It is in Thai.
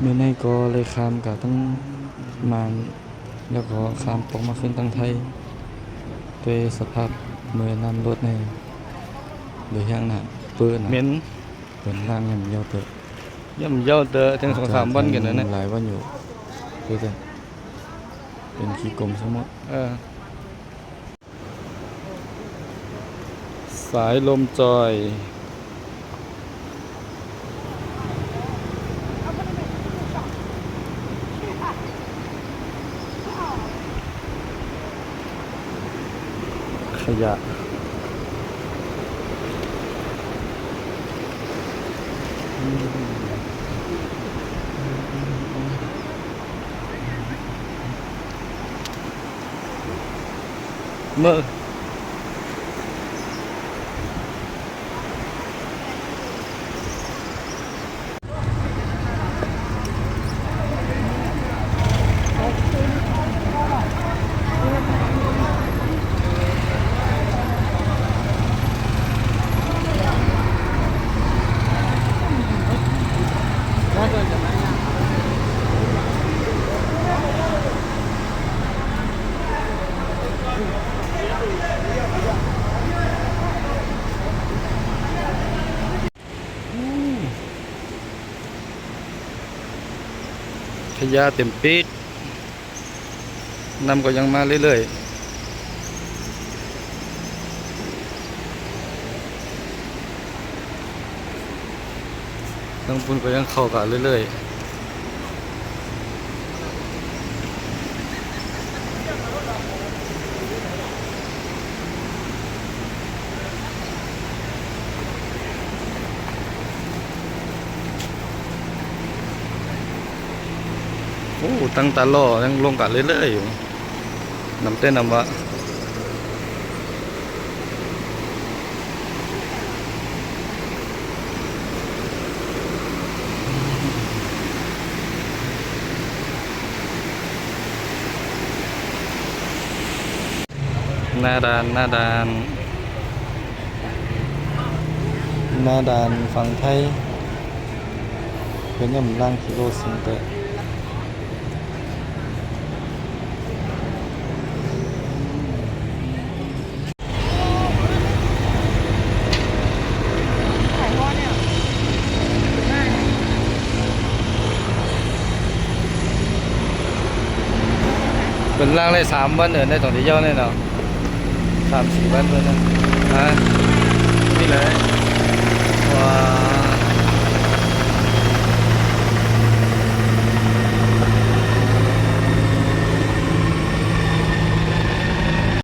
เมื่อในก็เลยข้ามกับทั้งมานแล้วก็ข้ามตกมาขึ้นตั้งไทยด้วยสภาพเมื่อนำรถในโดยย่างหน้าเปื้อนเหม็นเปื้อนล่างยำเยาวเตอะย่ำเย้าเตอถึงสองสามวันกันแล้วนะหลายวันอยู่คือแต่เป็นขี้กลมสมดเออสายลมจอย 回家 ขยะเต็มปีดนำก็ยังมาเรื่อยๆทั้งปุ่นก็ยังเข้ากันเรื่อยๆ โอ้ตั้งตาล่อยังลงกันเรื่อยๆอยู่นำเต้นนำวะหน้าดานหน้าดาน หน้าด่านฝั่งไทยเป็นยำล่างกิโลสิงเตอะ เป็นล่างได้สามวันเออได้สองที่เย้าแน่นอนสามสี่วันเพื่อนนะ